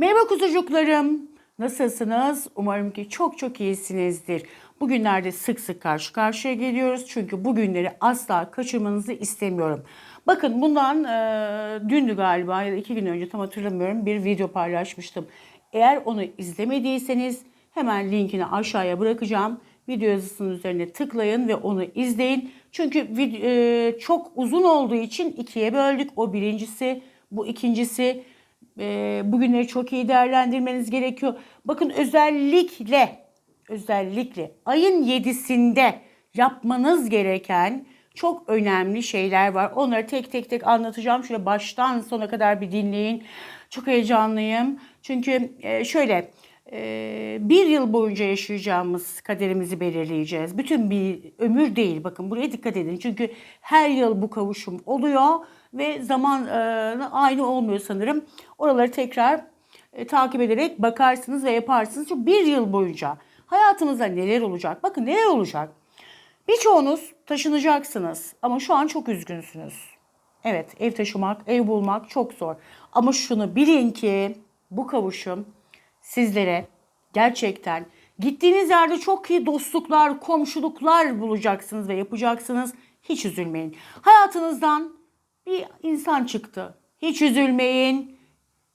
Merhaba kuzucuklarım. Nasılsınız? Umarım ki çok çok iyisinizdir. Bugünlerde sık sık karşı karşıya geliyoruz. Çünkü bu günleri asla kaçırmanızı istemiyorum. Bakın bundan e, dündü galiba ya da iki gün önce tam hatırlamıyorum bir video paylaşmıştım. Eğer onu izlemediyseniz hemen linkini aşağıya bırakacağım. Video yazısının üzerine tıklayın ve onu izleyin. Çünkü e, çok uzun olduğu için ikiye böldük. O birincisi, bu ikincisi. E, bugünleri çok iyi değerlendirmeniz gerekiyor. Bakın özellikle, özellikle ayın 7'sinde yapmanız gereken çok önemli şeyler var. Onları tek tek tek anlatacağım. Şöyle baştan sona kadar bir dinleyin. Çok heyecanlıyım. Çünkü e, şöyle e, bir yıl boyunca yaşayacağımız kaderimizi belirleyeceğiz. Bütün bir ömür değil. Bakın buraya dikkat edin. Çünkü her yıl bu kavuşum oluyor ve zaman e, aynı olmuyor sanırım. Oraları tekrar e, takip ederek bakarsınız ve yaparsınız. Çünkü bir yıl boyunca hayatımızda neler olacak? Bakın neler olacak? Birçoğunuz taşınacaksınız ama şu an çok üzgünsünüz. Evet ev taşımak, ev bulmak çok zor. Ama şunu bilin ki bu kavuşum sizlere gerçekten gittiğiniz yerde çok iyi dostluklar, komşuluklar bulacaksınız ve yapacaksınız. Hiç üzülmeyin. Hayatınızdan bir insan çıktı. Hiç üzülmeyin.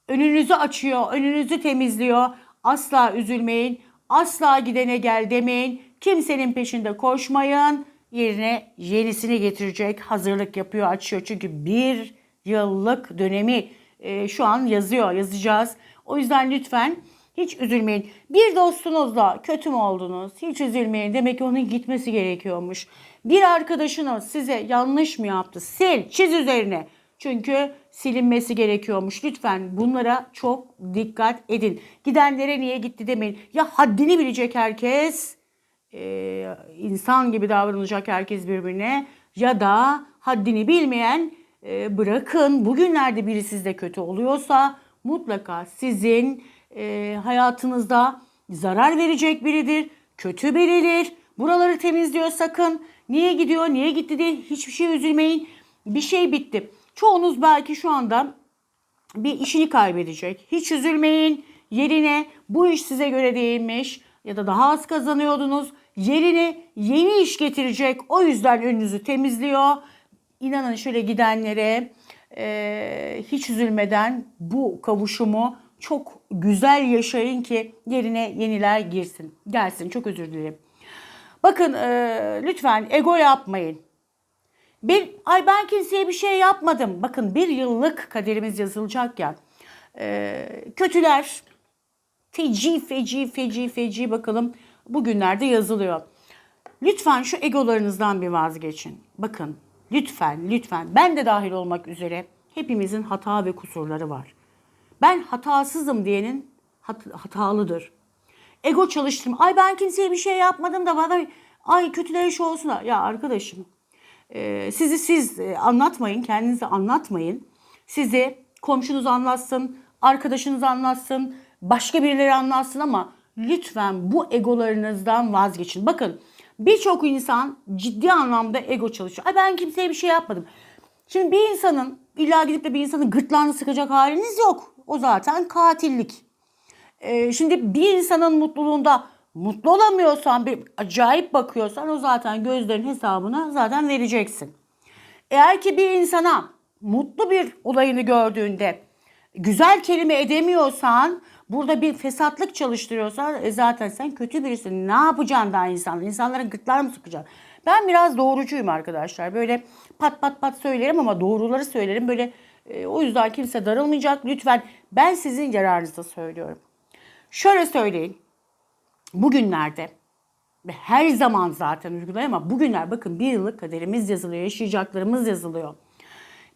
Önünüzü açıyor, önünüzü temizliyor. Asla üzülmeyin. Asla gidene gel demeyin. Kimsenin peşinde koşmayın. Yerine yenisini getirecek hazırlık yapıyor, açıyor. Çünkü bir yıllık dönemi e, şu an yazıyor, yazacağız. O yüzden lütfen hiç üzülmeyin. Bir dostunuzla kötü mü oldunuz? Hiç üzülmeyin. Demek ki onun gitmesi gerekiyormuş. Bir arkadaşınız size yanlış mı yaptı? Sil, çiz üzerine. Çünkü silinmesi gerekiyormuş. Lütfen bunlara çok dikkat edin. Gidenlere niye gitti demeyin. Ya haddini bilecek herkes, e, insan gibi davranacak herkes birbirine ya da haddini bilmeyen e, bırakın. Bugünlerde biri sizde kötü oluyorsa mutlaka sizin e, hayatınızda zarar verecek biridir. Kötü biridir. Buraları temizliyor sakın. Niye gidiyor, niye gitti diye hiçbir şey üzülmeyin. Bir şey bitti. Çoğunuz belki şu anda bir işini kaybedecek. Hiç üzülmeyin. Yerine bu iş size göre değilmiş ya da daha az kazanıyordunuz. Yerine yeni iş getirecek. O yüzden önünüzü temizliyor. İnanın şöyle gidenlere e, hiç üzülmeden bu kavuşumu çok güzel yaşayın ki yerine yeniler girsin. Gelsin çok özür dilerim. Bakın e, lütfen ego yapmayın. Bir, ay ben kimseye bir şey yapmadım. Bakın bir yıllık kaderimiz yazılacak ya. E, kötüler feci feci feci feci bakalım bugünlerde yazılıyor. Lütfen şu egolarınızdan bir vazgeçin. Bakın lütfen lütfen ben de dahil olmak üzere hepimizin hata ve kusurları var. Ben hatasızım diyenin hat- hatalıdır. Ego çalıştırma. Ay ben kimseye bir şey yapmadım da bana ay kötüler iş olsun. Ya arkadaşım e, sizi siz e, anlatmayın, kendinizi anlatmayın. Sizi komşunuz anlatsın, arkadaşınız anlatsın, başka birileri anlatsın ama lütfen bu egolarınızdan vazgeçin. Bakın birçok insan ciddi anlamda ego çalışıyor. Ay ben kimseye bir şey yapmadım. Şimdi bir insanın illa gidip de bir insanın gırtlağını sıkacak haliniz yok. O zaten katillik. Ee, şimdi bir insanın mutluluğunda mutlu olamıyorsan, bir acayip bakıyorsan o zaten gözlerin hesabını zaten vereceksin. Eğer ki bir insana mutlu bir olayını gördüğünde güzel kelime edemiyorsan, burada bir fesatlık çalıştırıyorsan e zaten sen kötü birisin. Ne yapacaksın daha insanlar? İnsanların gırtlağını mı sıkacaksın? Ben biraz doğrucuyum arkadaşlar. Böyle pat pat pat söylerim ama doğruları söylerim. Böyle e, o yüzden kimse darılmayacak. Lütfen ben sizin yararınıza söylüyorum. Şöyle söyleyin. Bugünlerde her zaman zaten uygulayın ama bugünler bakın bir yıllık kaderimiz yazılıyor, yaşayacaklarımız yazılıyor.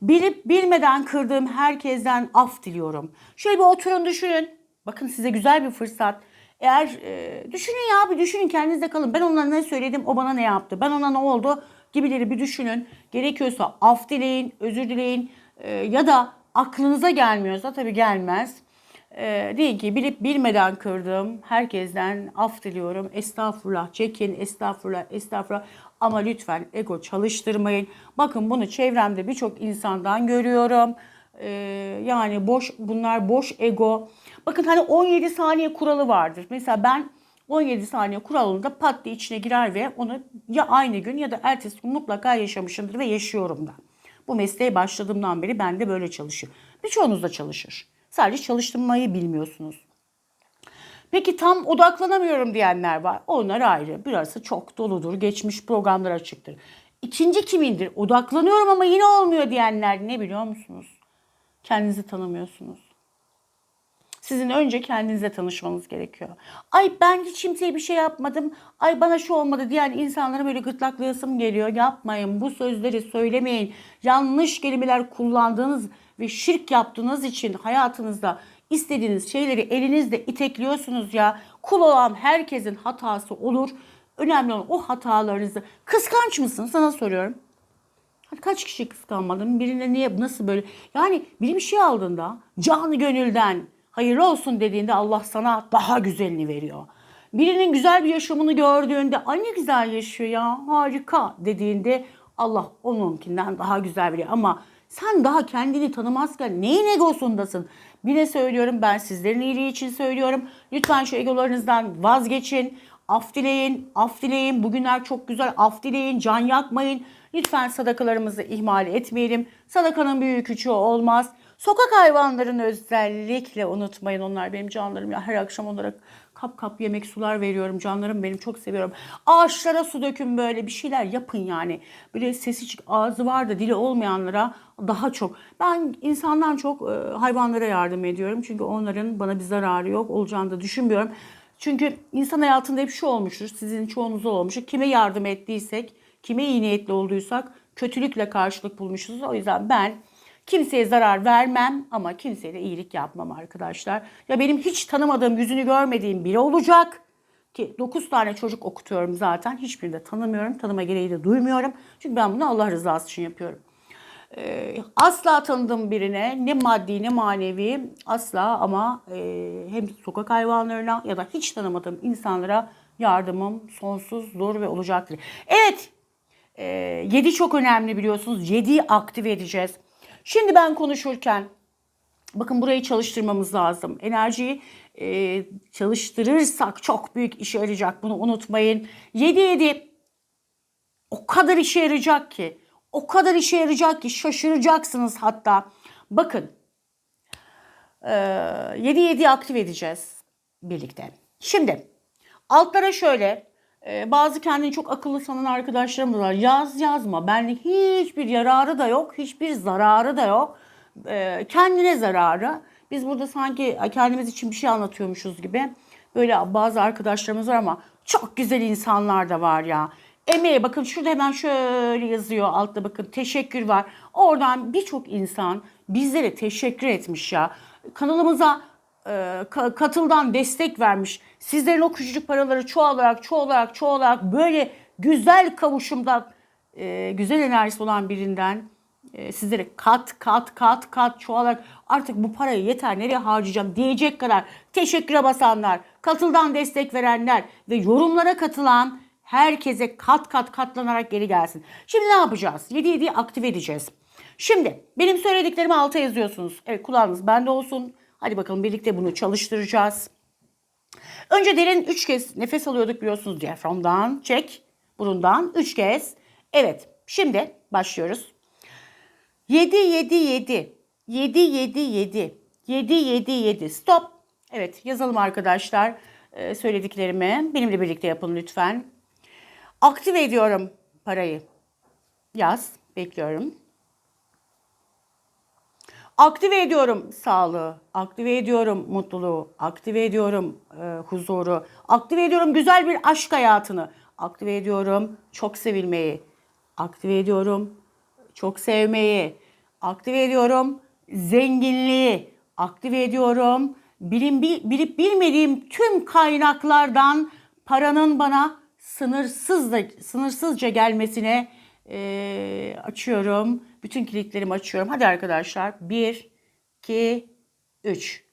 Bilip bilmeden kırdığım herkesten af diliyorum. Şöyle bir oturun düşünün. Bakın size güzel bir fırsat. Eğer e, düşünün ya bir düşünün kendinizde kalın. Ben ona ne söyledim o bana ne yaptı? Ben ona ne oldu? Gibileri bir düşünün. Gerekiyorsa af dileyin, özür dileyin. E, ya da aklınıza gelmiyorsa tabii gelmez. E, deyin ki bilip bilmeden kırdım. Herkesten af diliyorum. Estağfurullah çekin, estağfurullah, estağfurullah. Ama lütfen ego çalıştırmayın. Bakın bunu çevremde birçok insandan görüyorum. Ee, yani boş bunlar boş ego. Bakın hani 17 saniye kuralı vardır. Mesela ben 17 saniye kuralında pat diye içine girer ve onu ya aynı gün ya da ertesi gün mutlaka yaşamışımdır ve yaşıyorum da. Bu mesleğe başladığımdan beri ben de böyle çalışıyor. Birçoğunuz da çalışır. Sadece çalıştırmayı bilmiyorsunuz. Peki tam odaklanamıyorum diyenler var. Onlar ayrı. Burası çok doludur. Geçmiş programlar açıktır. İkinci kimindir? Odaklanıyorum ama yine olmuyor diyenler ne biliyor musunuz? Kendinizi tanımıyorsunuz. Sizin önce kendinize tanışmanız gerekiyor. Ay ben hiç kimseye bir şey yapmadım. Ay bana şu olmadı diyen insanlara böyle gırtlaklayasım geliyor. Yapmayın bu sözleri söylemeyin. Yanlış kelimeler kullandığınız ve şirk yaptığınız için hayatınızda istediğiniz şeyleri elinizde itekliyorsunuz ya. Kul olan herkesin hatası olur. Önemli olan o hatalarınızı. Kıskanç mısın? Sana soruyorum. Hani kaç kişi kıskanmadın? Birine niye nasıl böyle? Yani biri bir şey aldığında canı gönülden hayırlı olsun dediğinde Allah sana daha güzelini veriyor. Birinin güzel bir yaşamını gördüğünde ay ne güzel yaşıyor ya harika dediğinde Allah onunkinden daha güzel veriyor. Ama sen daha kendini tanımazken neyin egosundasın? Bile söylüyorum ben sizlerin iyiliği için söylüyorum. Lütfen şu egolarınızdan vazgeçin. Af dileyin, af dileyin. Bugünler çok güzel. Af dileyin, can yakmayın. Lütfen sadakalarımızı ihmal etmeyelim. Sadakanın büyüğü küçüğü olmaz. Sokak hayvanlarını özellikle unutmayın. Onlar benim canlarım ya. Her akşam onlara kap kap yemek sular veriyorum. Canlarım benim çok seviyorum. Ağaçlara su dökün böyle bir şeyler yapın yani. Böyle sesi çık ağzı var da dili olmayanlara daha çok. Ben insandan çok e, hayvanlara yardım ediyorum. Çünkü onların bana bir zararı yok. Olacağını da düşünmüyorum. Çünkü insan hayatında hep şu olmuştur. Sizin çoğunuzda olmuştur. Kime yardım ettiysek, kime iyi niyetli olduysak kötülükle karşılık bulmuşuz. O yüzden ben kimseye zarar vermem ama kimseye de iyilik yapmam arkadaşlar. Ya benim hiç tanımadığım, yüzünü görmediğim biri olacak. Ki 9 tane çocuk okutuyorum zaten. Hiçbirini de tanımıyorum. Tanıma gereği de duymuyorum. Çünkü ben bunu Allah rızası için yapıyorum. Ee, asla tanıdığım birine ne maddi ne manevi asla ama e, hem sokak hayvanlarına ya da hiç tanımadığım insanlara yardımım sonsuzdur ve olacaktır. Evet, e, 7 çok önemli biliyorsunuz. 7'yi aktive edeceğiz. Şimdi ben konuşurken bakın burayı çalıştırmamız lazım. Enerjiyi e, çalıştırırsak çok büyük işe yarayacak bunu unutmayın. 7 7 o kadar işe yarayacak ki o kadar işe yarayacak ki şaşıracaksınız hatta. Bakın 7 7 aktif edeceğiz birlikte. Şimdi altlara şöyle e, bazı kendini çok akıllı sanan arkadaşlarım var. Yaz yazma. Benlik hiçbir yararı da yok. Hiçbir zararı da yok. E, kendine zararı. Biz burada sanki kendimiz için bir şey anlatıyormuşuz gibi. Böyle bazı arkadaşlarımız var ama çok güzel insanlar da var ya. Emeğe bakın şurada hemen şöyle yazıyor altta bakın teşekkür var. Oradan birçok insan bizlere teşekkür etmiş ya. Kanalımıza e, katıldan destek vermiş. Sizlerin o küçücük paraları çoğalarak çoğalarak çoğalarak böyle güzel kavuşumda e, güzel enerjisi olan birinden e, sizlere kat kat kat kat çoğalarak artık bu parayı yeter nereye harcayacağım diyecek kadar teşekküre basanlar, katıldan destek verenler ve yorumlara katılan herkese kat kat katlanarak geri gelsin. Şimdi ne yapacağız? 7 7'yi aktive edeceğiz. Şimdi benim söylediklerimi alta yazıyorsunuz. Evet kulağınız bende olsun. Hadi bakalım birlikte bunu çalıştıracağız. Önce derin 3 kez nefes alıyorduk biliyorsunuz diyaframdan. Çek. Burundan 3 kez. Evet. Şimdi başlıyoruz. 7 7 7. 7 7 7. 7 7 7. Stop. Evet yazalım arkadaşlar ee, söylediklerimi. Benimle birlikte yapın lütfen. Aktive ediyorum parayı. Yaz. Bekliyorum. Aktive ediyorum sağlığı, aktive ediyorum mutluluğu, aktive ediyorum e, huzuru, aktive ediyorum güzel bir aşk hayatını, aktive ediyorum çok sevilmeyi, aktive ediyorum çok sevmeyi, aktive ediyorum zenginliği, aktive ediyorum bilim, bilip bilmediğim tüm kaynaklardan paranın bana sınırsız da, sınırsızca gelmesine e, açıyorum. Bütün kilitlerimi açıyorum. Hadi arkadaşlar. 1, 2, 3.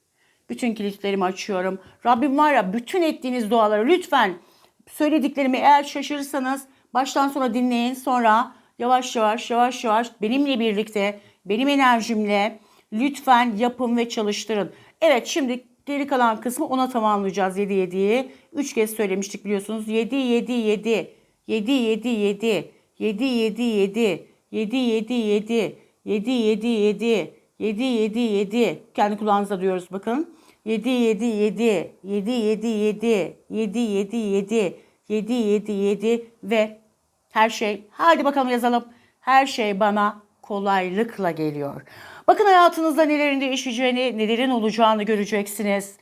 Bütün kilitlerimi açıyorum. Rabbim var ya bütün ettiğiniz duaları lütfen söylediklerimi eğer şaşırırsanız baştan sona dinleyin. Sonra yavaş yavaş yavaş yavaş benimle birlikte benim enerjimle lütfen yapın ve çalıştırın. Evet şimdi geri kalan kısmı ona tamamlayacağız 7 7'yi. 3 kez söylemiştik biliyorsunuz. 7 7 7 7 7 7 7 7 7 7 7 7 7 7 7 7 7 7 kendi kulağınıza diyoruz bakın. 7 7 7 7 7 7 7 7 7 7 7 7 ve her şey hadi bakalım yazalım. Her şey bana kolaylıkla geliyor. Bakın hayatınızda nelerin değişeceğini, nelerin olacağını göreceksiniz.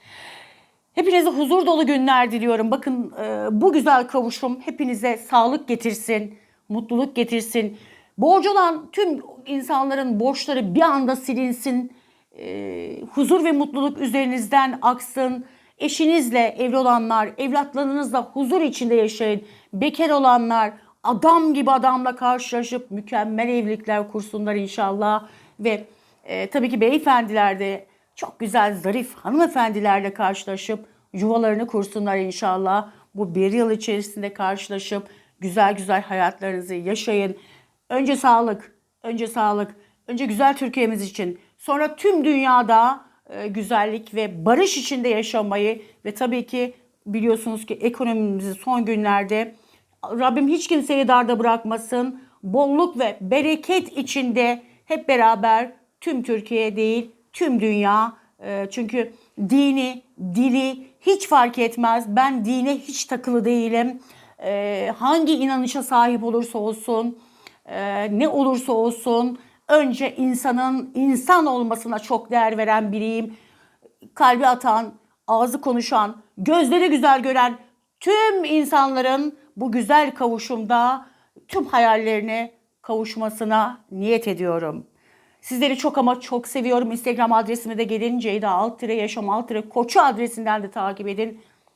Hepinize huzur dolu günler diliyorum. Bakın e, bu güzel kavuşum hepinize sağlık getirsin, mutluluk getirsin. Borcu olan tüm insanların borçları bir anda silinsin. E, huzur ve mutluluk üzerinizden aksın. Eşinizle evli olanlar, evlatlarınızla huzur içinde yaşayın. Bekar olanlar adam gibi adamla karşılaşıp mükemmel evlilikler kursunlar inşallah. Ve e, tabii ki beyefendiler de çok güzel, zarif hanımefendilerle karşılaşıp yuvalarını kursunlar inşallah. Bu bir yıl içerisinde karşılaşıp güzel güzel hayatlarınızı yaşayın. Önce sağlık, önce sağlık, önce güzel Türkiye'miz için, sonra tüm dünyada e, güzellik ve barış içinde yaşamayı ve tabii ki biliyorsunuz ki ekonomimizi son günlerde Rabbim hiç kimseyi darda bırakmasın. Bolluk ve bereket içinde hep beraber tüm Türkiye değil tüm dünya e, çünkü dini, dili hiç fark etmez. Ben dine hiç takılı değilim. E, hangi inanışa sahip olursa olsun, e, ne olursa olsun önce insanın insan olmasına çok değer veren biriyim. Kalbi atan, ağzı konuşan, gözleri güzel gören tüm insanların bu güzel kavuşumda tüm hayallerine kavuşmasına niyet ediyorum. Sizleri çok ama çok seviyorum. Instagram adresime de gelin Ceyda alt yaşam alt koçu adresinden de takip edin.